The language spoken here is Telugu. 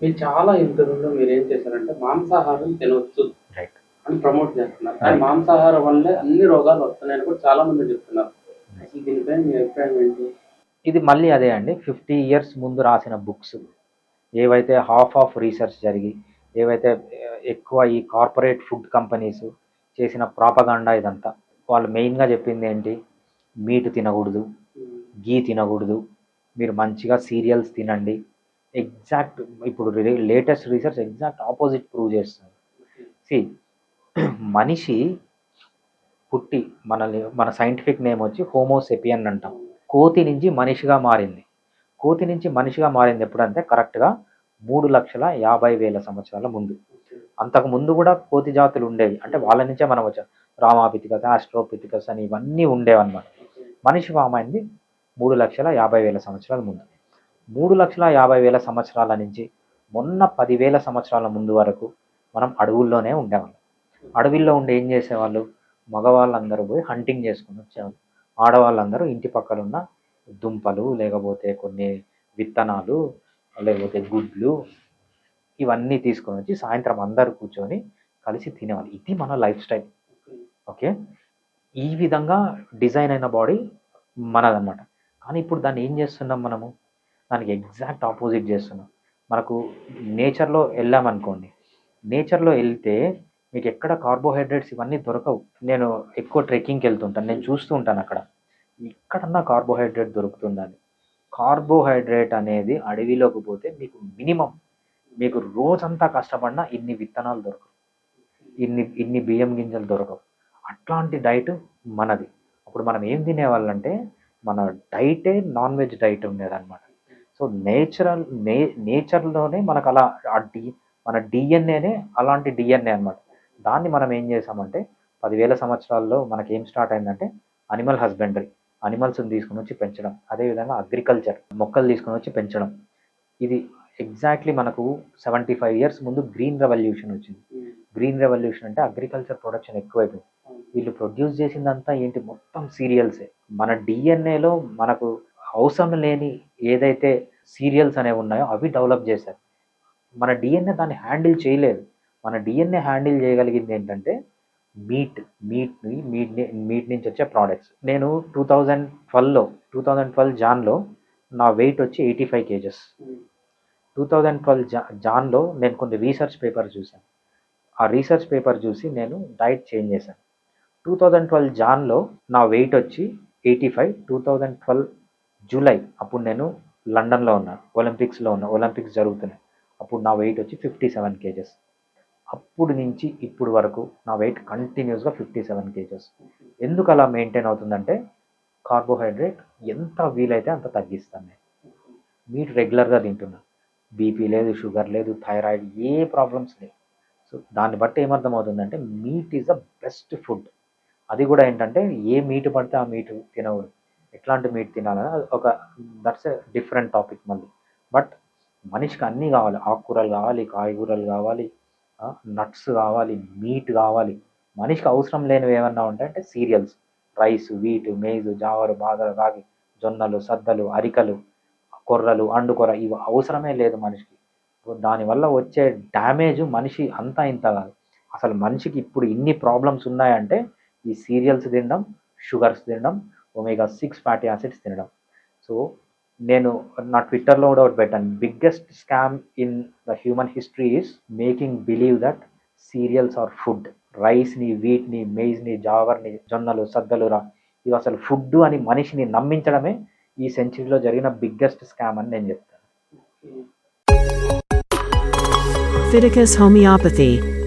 మీరు చాలా ఇంటర్వ్యూలో మీరు ఏం చేశారంటే మాంసాహారం తినవచ్చు అని ప్రమోట్ చేస్తున్నారు. కానీ. మాంసాహారం వల్లే అన్ని రోగాలు వస్తున్నాయని కూడా చాలా మంది చెప్తున్నారు. అసలు దీనిపై మీ అభిప్రాయం ఏంటి? ఇది మళ్ళీ అదే అండి. ఫిఫ్టీ ఇయర్స్ ముందు రాసిన బుక్స్. ఏవైతే హాఫ్ ఆఫ్ రీసెర్చ్ జరిగి ఏవైతే ఎక్కువ ఈ కార్పొరేట్ ఫుడ్ కంపెనీస్ చేసిన ప్రాపగాండా ఇదంతా వాళ్ళు మెయిన్గా చెప్పింది ఏంటి? మీట్ తినకూడదు గీ తినకూడదు మీరు మంచిగా సీరియల్స్ తినండి ఎగ్జాక్ట్ ఇప్పుడు latest research exact opposite prove చేస్తుంది. సి మనిషి పుట్టి మన మన సైంటిఫిక్ నేమ్ వచ్చి హోమోసెపియన్ అంటాం. కోతి నుంచి మనిషిగా మారింది. కోతి నుంచి మనిషిగా మారింది ఎప్పుడంటే కరెక్ట్గా మూడు లక్షల యాభై వేల సంవత్సరాల ముందు. అంతకు ముందు కూడా కోతి జాతులు ఉండేవి. అంటే వాళ్ళ నుంచే మనం వచ్చాం. రామాపితికస్ ఆస్ట్రోపితికస్ అని ఇవన్నీ ఉండేవన్నమాట. మనిషి ఫామ్ అయింది మూడు లక్షల యాభై వేల సంవత్సరాల ముందు. మూడు లక్షల యాభై వేల సంవత్సరాల నుంచి మొన్న పదివేల సంవత్సరాల ముందు వరకు మనం అడవుల్లోనే ఉండేవాళ్ళం. అడవిల్లో ఉండి ఏం చేసేవాళ్ళు? మగవాళ్ళందరూ పోయి హంటింగ్ చేసుకుని వచ్చేవాళ్ళు. ఆడవాళ్ళందరూ ఇంటి పక్కలున్న దుంపలు లేకపోతే కొన్ని విత్తనాలు లేకపోతే గుడ్లు ఇవన్నీ తీసుకొని వచ్చి సాయంత్రం అందరూ కూర్చొని కలిసి తినేవాళ్ళు. ఇది మన లైఫ్ స్టైల్. ఓకే? ఈ విధంగా డిజైన్ అయిన బాడీ మనదన్నమాట. కానీ ఇప్పుడు దాన్ని ఏం చేస్తున్నాం మనము? దానికి ఎగ్జాక్ట్ ఆపోజిట్ చేస్తున్నాం. మనకు నేచర్లో వెళ్ళామనుకోండి నేచర్లో వెళ్తే మీకు ఎక్కడ కార్బోహైడ్రేట్స్ ఇవన్నీ దొరకవు. నేను ఎక్కువ ట్రెక్కింగ్కి వెళ్తుంటాను. నేను చూస్తూ ఉంటాను అక్కడ. ఎక్కడన్నా కార్బోహైడ్రేట్ దొరుకుతుందని కార్బోహైడ్రేట్ అనేది అడవిలోకి పోతే మీకు మినిమం మీకు రోజంతా కష్టపడినా ఇన్ని విత్తనాలు దొరకవు. ఇన్ని ఇన్ని బియ్యం గింజలు దొరకవు. అట్లాంటి డైట్ మనది. అప్పుడు మనం ఏం తినేవాళ్ళంటే మన డైటే నాన్ వెజ్ డైట్ ఉండేదన్నమాట. సో నేచురల్ నే నేచర్లోనే మనకు అలా ఆ డి మన డిఎన్ఏనే అలాంటి డిఎన్ఏ అన్నమాట. దాన్ని మనం ఏం చేసామంటే పదివేల సంవత్సరాల్లో మనకి ఏం స్టార్ట్ అయిందంటే అనిమల్ హస్బెండరీ అనిమల్స్ని తీసుకుని వచ్చి పెంచడం. అదేవిధంగా అగ్రికల్చర్ మొక్కలు తీసుకుని వచ్చి పెంచడం. ఇది ఎగ్జాక్ట్లీ మనకు సెవెంటీ ఫైవ్ ఇయర్స్ ముందు గ్రీన్ రెవల్యూషన్ వచ్చింది. గ్రీన్ రెవల్యూషన్ అంటే అగ్రికల్చర్ ప్రొడక్షన్ ఎక్కువైపోయింది. వీళ్ళు ప్రొడ్యూస్ చేసిందంతా ఏంటి? మొత్తం సీరియల్సే. మన డిఎన్ఏలో మనకు అవసరం లేని ఏదైతే సీరియల్స్ అనేవి ఉన్నాయో అవి డెవలప్ చేశారు. మన డిఎన్ఏ దాన్ని హ్యాండిల్ చేయలేదు. మన డిఎన్ఏ హ్యాండిల్ చేయగలిగింది ఏంటంటే మీట్ మీట్ని మీట్ మీట్ నుంచి వచ్చే ప్రోడక్ట్స్ నేను టూ థౌజండ్ ట్వెల్వ్లో టూ థౌజండ్ ట్వెల్వ్ జాన్లో నా వెయిట్ వచ్చి eighty five kgs. Two thousand twelve జా జాన్లో నేను కొన్ని రీసెర్చ్ పేపర్ చూశాను. ఆ రీసెర్చ్ పేపర్ చూసి నేను డైట్ చేంజ్ చేశాను. టూ థౌజండ్ ట్వెల్వ్ జాన్లో నా వెయిట్ వచ్చి eighty five two thousand twelve July అప్పుడు నేను లండన్లో ఉన్నాను ఒలింపిక్స్లో ఉన్నా ఒలింపిక్స్ జరుగుతున్నాయి. అప్పుడు నా వెయిట్ వచ్చి ఫిఫ్టీ సెవెన్ కేజెస్. అప్పుడు నుంచి ఇప్పుడు వరకు నా వెయిట్ కంటిన్యూస్గా ఫిఫ్టీ సెవెన్ కేజెస్. ఎందుకు అలా మెయింటైన్ అవుతుందంటే కార్బోహైడ్రేట్ ఎంత వీలైతే అంత తగ్గిస్తాను నేను. మీట్ రెగ్యులర్గా తింటున్నా. బీపీ లేదు షుగర్ లేదు థైరాయిడ్ ఏ ప్రాబ్లమ్స్ లేవు. సో దాన్ని బట్టి ఏమర్థమవుతుందంటే meat is the best food అది కూడా ఏంటంటే ఏ మీట్ పడితే ఆ మీట్ తినకూడదు. ఎట్లాంటి మీట్ తినాలని అది ఒక దట్స్ ఎ డిఫరెంట్ టాపిక్ మళ్ళీ. బట్ మనిషికి అన్నీ కావాలి. ఆకుకూరలు కావాలి కాయగూరలు కావాలి నట్స్ కావాలి మీట్ కావాలి. మనిషికి అవసరం లేనివి ఏమన్నా ఉంటాయంటే సీరియల్స్ రైస్ వీట్ మేజు జావరు బాదలు రాగి జొన్నలు సద్దలు అరికలు కొర్రలు అండుకొర ఇవి అవసరమే లేదు మనిషికి. దానివల్ల వచ్చే డ్యామేజ్ మనిషి అంతా ఇంత కాదు. అసలు మనిషికి ఇప్పుడు ఇన్ని ప్రాబ్లమ్స్ ఉన్నాయంటే ఈ సీరియల్స్ తినడం షుగర్స్ తినడం ఒమేగా సిక్స్ ఫ్యాటీ యాసిడ్స్ తినడం. సో నేను నా ట్విట్టర్లో కూడా ఒకటి పెట్టాను. Biggest scam in the human history is making believe that cereals are food రైస్ని వీట్ని మెయిజ్ని జావర్ని జొన్నలు సద్దలు రా. ఇవి అసలు ఫుడ్ అని మనిషిని నమ్మించడమే ఈ సెంచరీలో జరిగిన బిగ్గెస్ట్ స్కామ్ అని నేను చెప్తాను. Fiticus homeopathy.